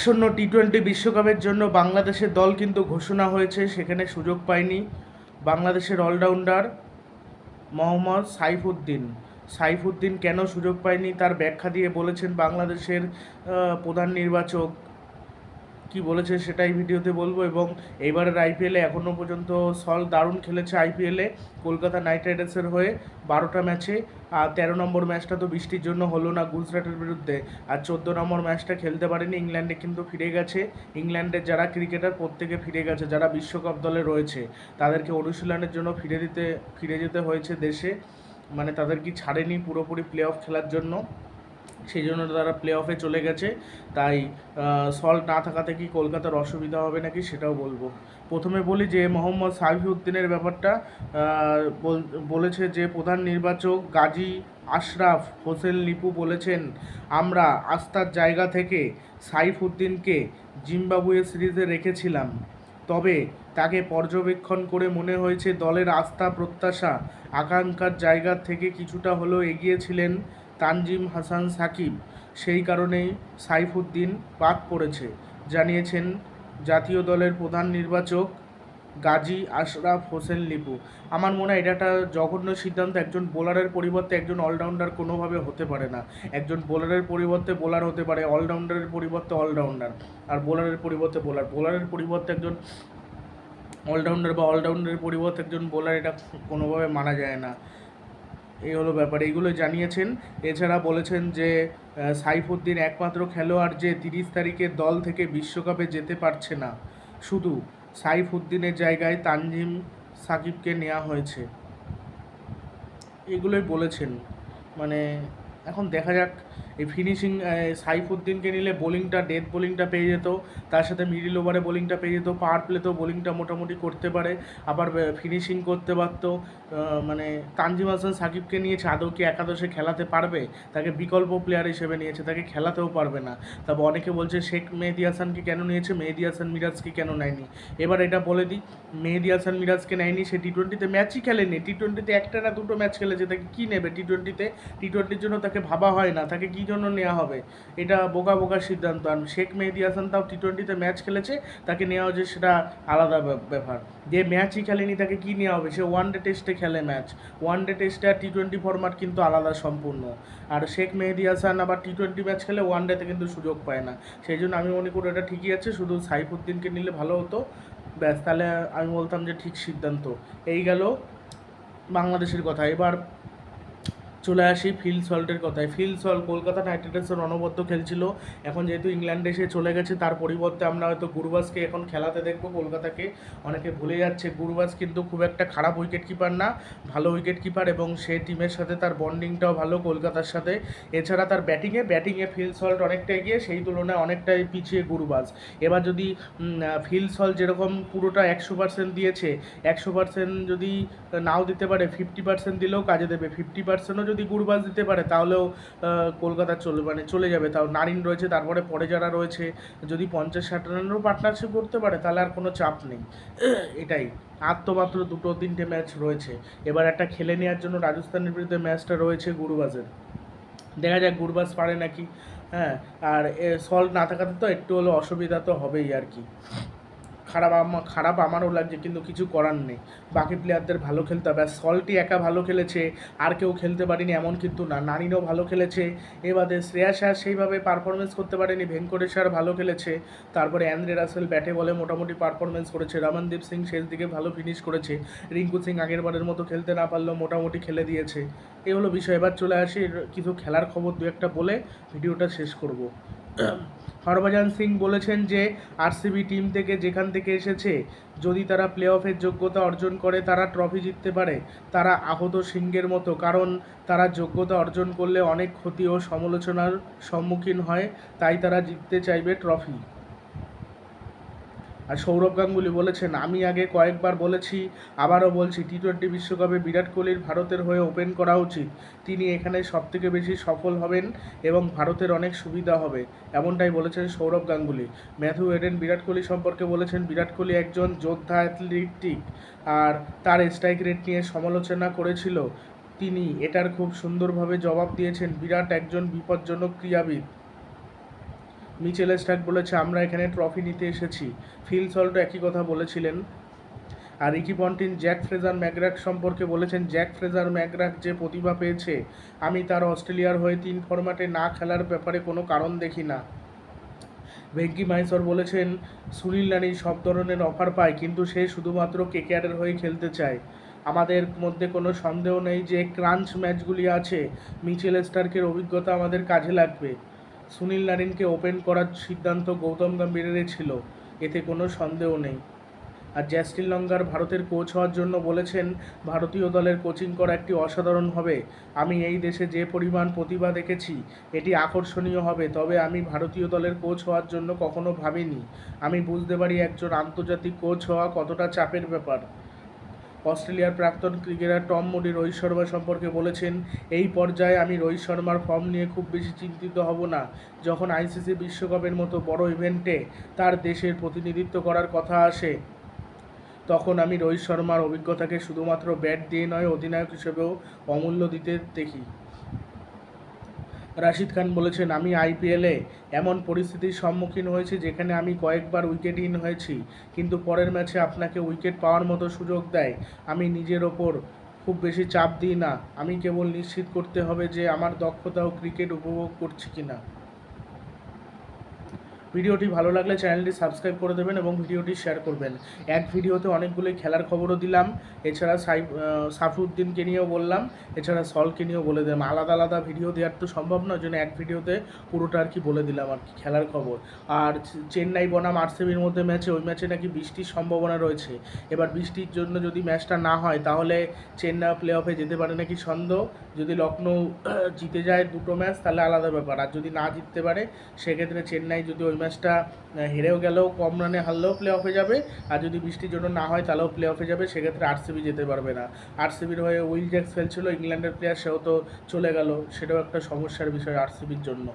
আসন্ন T twenty বিশ্বকাপের জন্য বাংলাদেশের দল কিন্তু ঘোষণা হয়েছে, সেখানে সুযোগ পায়নি বাংলাদেশের অলরাউন্ডার মোহাম্মদ সাইফুদ্দিন। সাইফুদ্দিন কেন সুযোগ পায়নি তার ব্যাখ্যা দিয়ে বলেছেন বাংলাদেশের প্রধান নির্বাচক কি বলেছে সেটাই ভিডিওতে বলব এবং এবারের আইপিএলে এখনও পর্যন্ত সল দারুণ খেলেছে আইপিএলে কলকাতা নাইট রাইডার্সের হয়ে বারোটা ম্যাচে আর তেরো নম্বর ম্যাচটা তো বৃষ্টির জন্য হলো না গুজরাটের বিরুদ্ধে। আর চোদ্দ নম্বর ম্যাচটা খেলতে পারেনি, ইংল্যান্ডে কিন্তু ফিরে গেছে। ইংল্যান্ডের যারা ক্রিকেটার প্রত্যেকে ফিরে গেছে, যারা বিশ্বকাপ দলে রয়েছে, তাদেরকে অনুশীলনের জন্য ফিরে দিতে, ফিরে যেতে হয়েছে দেশে। মানে তাদের কি ছাড়েনি পুরোপুরি প্লে অফ খেলার জন্য? সেই জন্য তারা প্লে অফে চলে গেছে। তাই সল্ট না থাকাতে কি কলকাতার অসুবিধা হবে নাকি সেটাও বলব। প্রথমে বলি যে মোহাম্মদ সাইফুদ্দিনের ব্যাপারটা বল- বলেছে যে প্রধান নির্বাচক গাজী আশরাফ হোসেন লিপু বলেছেন, আমরা আস্থার জায়গা থেকে সাইফুদ্দিনকে জিম্বাবুয়ে সিরিজে রেখেছিলাম। তবে তাকে পর্যবেক্ষণ করে মনে হয়েছে দলের আস্থা, প্রত্যাশা, আকাঙ্ক্ষার জায়গা থেকে কিছুটা হলেও এগিয়েছিলেন তানজিম হাসান সাকিব। সেই কারণেই সাইফুদ্দিন বাদ পড়েছে, জানিয়েছেন জাতীয় দলের প্রধান নির্বাচক গাজী আশরাফ হোসেন লিপু। আমার মনে হয় এটা একটা জঘন্য সিদ্ধান্ত, একজন বোলারের পরিবর্তে একজন অলরাউন্ডার কোনোভাবে হতে পারে না। একজন বোলারের পরিবর্তে বোলার হতে পারে, অলরাউন্ডারের পরিবর্তে অলরাউন্ডার, আর বোলারের পরিবর্তে বোলার। বোলারের পরিবর্তে একজন অলরাউন্ডার বা অলরাউন্ডারের পরিবর্তে একজন বোলার এটা কোনোভাবে মানা যায় না। এই হলো ব্যাপার। এইগুলো জানিয়েছেন। এছাড়া বলেছেন যে সাইফুদ্দিন একমাত্র খেলোয়াড় যে তিরিশ তারিখে দল থেকে বিশ্বকাপে যেতে পারছে না। শুধু সাইফুদ্দিনের জায়গায় তানজিম সাকিবকে নেওয়া হয়েছে। এগুলোই বলেছেন। মানে এখন দেখা যাক এই ফিনিশিং সাইফুদ্দিনকে নিলে বোলিংটা ডেথ বোলিংটা পেয়ে যেত। তার সাথে মিডিল ওভারে বোলিংটা পেয়ে যেত। পাওয়ার প্লেতেও বোলিংটা মোটামুটি করতে পারে। আবার ফিনিশিং করতে পারতো। মানে তানজিম হাসান সাকিবকে নিয়েছে। আদৌ কি একাদশে খেলাতে পারবে? তাকে বিকল্প প্লেয়ার হিসেবে নিয়েছে। তাকে খেলাতেও পারবে না। তবে অনেকে বলছে, শেখ মেহেদি হাসানকে কেন নিয়েছে? মেহেদি হাসান মিরাজকে কেন নেয়নি? এবার এটা বলে দিই। মেহেদি হাসান মিরাজকে নেয়নি। সে টি টোয়েন্টিতে ম্যাচই খেলেনি। টি টোয়েন্টিতে একটা না দুটো ম্যাচ খেলেছে। তাকে কী নেবে টি টোয়েন্টিতে টি টোয়েন্টির জন্য তাকে ভাবা হয় না। তাকে কী জন্য নেওয়া হবে? এটা বোকা বোকা সিদ্ধান্ত। আর শেখ মেহেদি হাসান তাও টি টোয়েন্টিতে ম্যাচ খেলেছে, তাকে নেওয়া হচ্ছে সেটা আলাদা ব্যাপ- ব্যাপার। যে ম্যাচই খেলেনি, তাকে কী নেওয়া হবে? সে ওয়ান ডে টেস্টে খেলে ম্যাচ ওয়ান ডে টেস্টে আর টি টোয়েন্টি ফরম্যাট কিন্তু আলাদা সম্পূর্ণ। আর শেখ মেহেদি হাসান আবার টি টোয়েন্টি ম্যাচ খেলে ওয়ান ডেতে কিন্তু সুযোগ পায় না। সেই জন্য আমি মনে করি এটা ঠিকই আছে, শুধু সাইফুদ্দিনকে নিলে ভালো হতো। ব্যাস, তাহলে আমি বলতাম যে ঠিক সিদ্ধান্ত। এই গেল বাংলাদেশের কথা। এবার চলে আসি ফিল সল্টের কথায়। ফিল সল্ট কলকাতা রাইডার্সের অনবদ্য খেলছিল। এখন যেহেতু ইংল্যান্ডে এসে চলে গেছে, তার পরিবর্তে আমরা হয়তো গুরবাজকে এখন খেলাতে দেখব কলকাতাকে। অনেকে ভুলে যাচ্ছে গুরবাজ কিন্তু খুব একটা খারাপ উইকেট কিপার না, ভালো উইকেট কিপার এবং সে টিমের সাথে তার বন্ডিংটাও ভালো কলকাতার সাথে। এছাড়া তার ব্যাটিংয়ে ব্যাটিংয়ে ফিল সল্ট অনেকটা এগিয়ে, সেই তুলনায় অনেকটাই পিছিয়ে গুরবাজ এবার যদি ফিল সল্ট যেরকম পুরোটা একশো পার্সেন্ট দিয়েছে, একশো পার্সেন্ট যদি নাও দিতে পারে ফিফটি পার্সেন্ট দিলেও কাজে দেবে। ফিফটি পার্সেন্টও যদি গুরবাজ দিতে পারে, তাহলেও কলকাতা চলে মানে চলে যাবে। তাও নারিন রয়েছে, তারপরে পরে যারা রয়েছে। যদি পঞ্চাশ ষাট রানেরও পার্টনারশিপ করতে পারে, তাহলে আর কোনো চাপ নেই। এটাই। আর তো মাত্র দুটো, তিনটে ম্যাচ রয়েছে। এবার একটা খেলে নেওয়ার জন্য রাজস্থানের বিরুদ্ধে ম্যাচটা রয়েছে গুরবাজের দেখা যাক গুরবাজ পারে নাকি হ্যাঁ। আর সল্ট না থাকাতে তো একটু হলো অসুবিধা তো হবেই আর কি। খারাপ আমার খারাপ আমারও লাগছে, কিন্তু কিছু করার নেই। বাকি প্লেয়ারদের ভালো খেলতে হবে। আর সল্টই একা ভালো খেলেছে, আর কেউ খেলতে পারেনি, এমন কিন্তু না। নারিনও ভালো খেলেছে, এবারে শ্রেয়া আর সেইভাবে পারফরমেন্স করতে পারেনি। ভেঙ্কটেশ্বর ভালো খেলেছে, তারপরে অ্যান্দ্রে রাসেল ব্যাটে বলে মোটামুটি পারফরমেন্স করেছে। রমনদীপ সিং শেষ দিকে ভালো ফিনিশ করেছে। রিঙ্কু সিং আগের বারের মতো খেলতে না পারলেও মোটামুটি খেলে দিয়েছে। এই হলো বিষয়। এবার চলে আসি, কিছু খেলার খবর দু একটা বলে ভিডিওটা শেষ করব। হরভজন সিং বলেছেন যে আরসিবি টিম থেকে যেখান থেকে এসেছে, যদি তারা প্লে অফের যোগ্যতা অর্জন করে, তারা ট্রফি জিততে পারে। তারা আহত সিংহের মতো, কারণ তারা যোগ্যতা অর্জন করলে অনেক ক্ষতি ও সমালোচনার সম্মুখীন হয়, তাই তারা জিততে চাইবে ট্রফি। আর সৌরভ গাঙ্গুলি বলেছেন, আমি আগে কয়েকবার বলেছি, আবারও বলছি টি টোয়েন্টি বিশ্বকাপে বিরাট কোহলির ভারতের হয়ে ওপেন করা উচিত। তিনি এখানে সবথেকে বেশি সফল হবেন এবং ভারতের অনেক সুবিধা হবে। এমনটাই বলেছেন সৌরভ গাঙ্গুলি। ম্যাথু এডেন বিরাট কোহলি সম্পর্কে বলেছেন, বিরাট কোহলি একজন যোদ্ধা অ্যাথলেটিক আর তার স্ট্রাইক রেট নিয়ে সমালোচনা করেছিল। তিনি এটার খুব সুন্দরভাবে জবাব দিয়েছেন, বিরাট একজন বিপজ্জনক ক্রীড়াবিদ। মিচেল স্টার্ক বলেছে, আমরা এখানে ট্রফি নিতে এসেছি। ফিল সল্ট একই কথা বলেছিলেন। আর Ricky Ponting, Jake Fraser McGurk সম্পর্কে বলেছেন, জ্যাক ফ্রেজার ম্যাকগ্রাক যে প্রতিভা পেয়েছে, আমি তার অস্ট্রেলিয়ার হয়ে তিন ফরম্যাটে না খেলার ব্যাপারে কোনো কারণ দেখি না। ভেঙ্কি মাইসর বলেছেন, সুনীল নানি সব ধরনের অফার পায়, কিন্তু সে শুধুমাত্র কেকেআরের হয়ে খেলতে চায়। আমাদের মধ্যে কোনো সন্দেহ নেই যে ক্রাঞ্চ ম্যাচগুলি আছে। মিচেল স্টার্কের অভিজ্ঞতা আমাদের কাজে লাগবে। সুনীল নারিনকে ওপেন করার সিদ্ধান্ত গৌতম গম্ভীরের ছিল, এতে কোনো সন্দেহ নেই। আর জ্যাস্টিন লঙ্গার ভারতের কোচ হওয়ার জন্য বলেছেন, ভারতীয় দলের কোচিং করা একটি অসাধারণ হবে। আমি এই দেশে যে পরিমাণ প্রতিভা দেখেছি, এটি আকর্ষণীয় হবে। তবে আমি ভারতীয় দলের কোচ হওয়ার জন্য কখনো ভাবিনি। আমি বুঝতে পারি একজন আন্তর্জাতিক কোচ হওয়া কতটা চাপের ব্যাপার। অস্ট্রেলিয়ার প্রাক্তন cricketer Tom Moody Rohit Sharma সম্পর্কে বলেছেন, এই পর্যায়ে আমি রোহিত শর্মার ফর্ম নিয়ে খুব বেশি চিন্তিত হব না। যখন আইসিসি বিশ্বকাপের মতো বড় ইভেন্টে তার দেশের প্রতিনিধিত্ব করার কথা আসে, তখন আমি রোহিত শর্মার অভিজ্ঞতাকে শুধুমাত্র ব্যাট দিয়ে নয়, অধিনায়ক হিসেবেও অমূল্য দিতে দেখি। রাশিদ খান বলেছেন, আমি আইপিএলে এমন পরিস্থিতির সম্মুখীন হয়েছি যেখানে আমি কয়েকবার উইকেটহীন হয়েছি, কিন্তু পরের ম্যাচে আপনাকে উইকেট পাওয়ার মতো সুযোগ দেয়। আমি নিজের ওপর খুব বেশি চাপ দিই না। আমি কেবল নিশ্চিত করতে হবে যে আমার দক্ষতা ও ক্রিকেট উপভোগ করছি কিনা। ভিডিওটি ভালো লাগলে চ্যানেলটি সাবস্ক্রাইব করে দেবেন এবং ভিডিওটি শেয়ার করবেন। এক ভিডিওতে অনেকগুলোই খেলার খবরও দিলাম। এছাড়া সাই সাফরুদ্দিনকে নিয়েও বললাম। এছাড়া সলকে নিয়েও বলে দিলাম। আলাদা আলাদা ভিডিও দেওয়ার তো সম্ভব নয় জন্য এক ভিডিওতে পুরোটা আর কি বলে দিলাম আর কি খেলার খবর। আর চেন্নাই বনাম আরসিবির মধ্যে ম্যাচে, ওই ম্যাচে নাকি বৃষ্টির সম্ভাবনা রয়েছে। এবার বৃষ্টির জন্য যদি ম্যাচটা না হয়, তাহলে চেন্নাই প্লে অফে যেতে পারে নাকি সন্দেহ? যদি লখনৌ জিতে যায় দুটো ম্যাচ, তাহলে আলাদা ব্যাপার। আর যদি না জিততে পারে, সেক্ষেত্রে চেন্নাই যদি ওই ম্যাচটা হেরেও গেলেও কম রানে হারলেও প্লে অফে যাবে। আর যদি বৃষ্টির জন্য না হয়, তাহলেও প্লে অফে যাবে। সেক্ষেত্রে আরসিবি যেতে পারবে না। আরসিবির হয়ে উইল জ্যাক্স খেলছিল, ইংল্যান্ডের প্লেয়ার সেও তো চলে গেল। সেটাও একটা সমস্যার বিষয় আরসিবির জন্য।